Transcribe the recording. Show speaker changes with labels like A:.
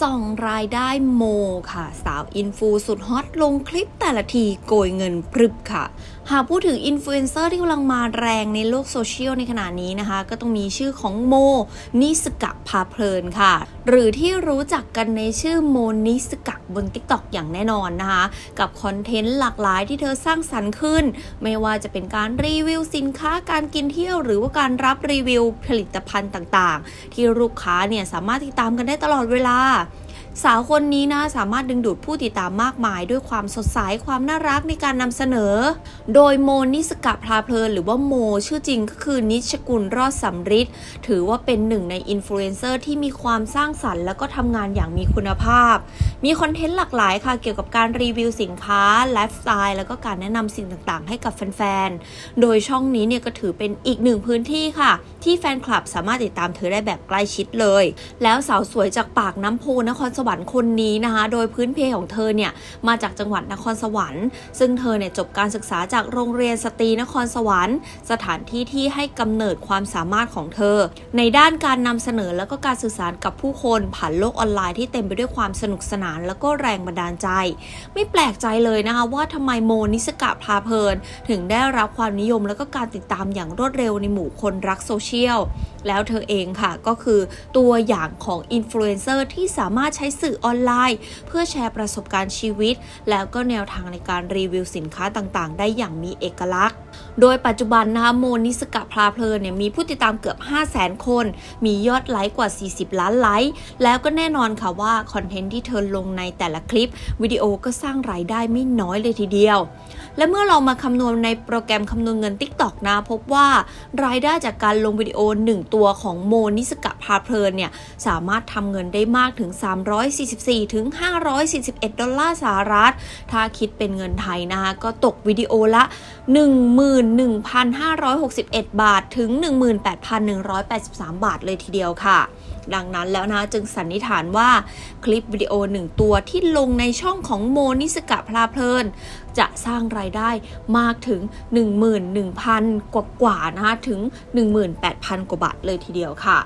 A: ส่องรายได้โมค่ะ สาวอินฟูสุดฮอตลงคลิปแต่ละทีโกยเงินพรึบค่ะ หากพูดถึงอินฟลูเอนเซอร์ที่กำลังมาแรงในโลกโซเชียลในขณะนี้นะคะ ก็ต้องมีชื่อของโม นิสกะพาเพลินค่ะ หรือที่รู้จักกันในชื่อโมนิสกะบน t ิ k t o k อย่างแน่นอนนะคะ กับคอนเทนต์หลากหลายที่เธอสร้างสรรค์ขึ้น ไม่ว่าจะเป็นการรีวิวสินค้าการกินเที่ยว หรือว่าการรับรีวิวผลิตภัณฑ์ต่างๆ ที่ลูกค้าเนี่ยสามารถติดตามกันได้ตลอดเวลาสาวคนนี้นะสามารถดึงดูดผู้ติดตามมากมาย ด้วยความสดใสความน่ารักในการนำเสนอ โดยโมนิสกะพลาเพลิน หรือว่าโม ชื่อจริงก็คือนิชกุลรอดสำริดถือว่าเป็นหนึ่งในอินฟลูเอนเซอร์ที่มีความสร้างสรรค์ แล้วก็ทำงานอย่างมีคุณภาพ มีคอนเทนต์หลากหลายค่ะ เกี่ยวกับการรีวิวสินค้าไลฟ์สไตล์แล้วก็การแนะนำสิ่งต่างๆ ให้กับแฟนๆโดยช่องนี้เนี่ยก็ถือเป็นอีกหนึ่งพื้นที่ค่ะที่แฟนคลับสามารถติดตามเธอได้แบบใกล้ชิดเลย แล้วสาวสวยจากปากน้ำโพนครสวรรค์คนนี้นะคะ โดยพื้นเพของเธอเนี่ยมาจากจังหวัดนครสวรรค์ ซึ่งเธอเนี่ยจบการศึกษาจากโรงเรียนสตรีนครสวรรค์ สถานที่ที่ให้กำเนิดความสามารถของเธอ ในด้านการนำเสนอแล้วก็การสื่อสารกับผู้คนผ่านโลกออนไลน์ที่เต็มไปด้วยความสนุกสนาน แล้วก็แรงบันดาลใจ ไม่แปลกใจเลยนะคะว่าทำไมโมนิสกะพาเพลิน ถึงได้รับความนิยมแล้วก็การติดตามอย่างรวดเร็วในหมู่คนรักโซเชียลเชียลแล้วเธอเองค่ะก็คือตัวอย่างของอินฟลูเอนเซอร์ที่สามารถใช้สื่อออนไลน์ เพื่อแชร์ประสบการณ์ชีวิต แล้วก็แนวทางในการรีวิวสินค้าต่างๆ ได้อย่างมีเอกลักษณ์ โดยปัจจุบันนะคะโมนิสกะพลาเพลินเนี่ยมีผู้ติดตามเกือบ 5 0 0 0 0 0 คน มียอดไลค์กว่า 40 ล้านไลค์แล้วก็แน่นอนค่ะว่าคอนเทนต์ที่เธอลงในแต่ละคลิป วิดีโอก็สร้างรายได้ไม่น้อยเลยทีเดียว และเมื่อเรามาคำนวณในโปรแกรมคำนวณเงิน TikTok นะพบว่ารายได้จากการลงวิดีโอ1ตัวของโมนิสกะพาเพลินเนี่ยสามารถทำเงินได้มากถึง 344 ถึง 541 ดอลลาร์สหรัฐ ถ้าคิดเป็นเงินไทยนะคะก็ตกวิดีโอละ 11,561 บาทถึง 18,183 บาทเลยทีเดียวค่ะ ดังนั้นแล้วนะจึงสันนิษฐานว่าคลิปวิดีโอหนึ่งตัวที่ลงในช่องของโมนิสกะพลาเพลิน จะสร้างรายได้มากถึง 11,000 กว่ากว่านะคะถึง 18,000 กว่าบาทเลยทีเดียวค่ะ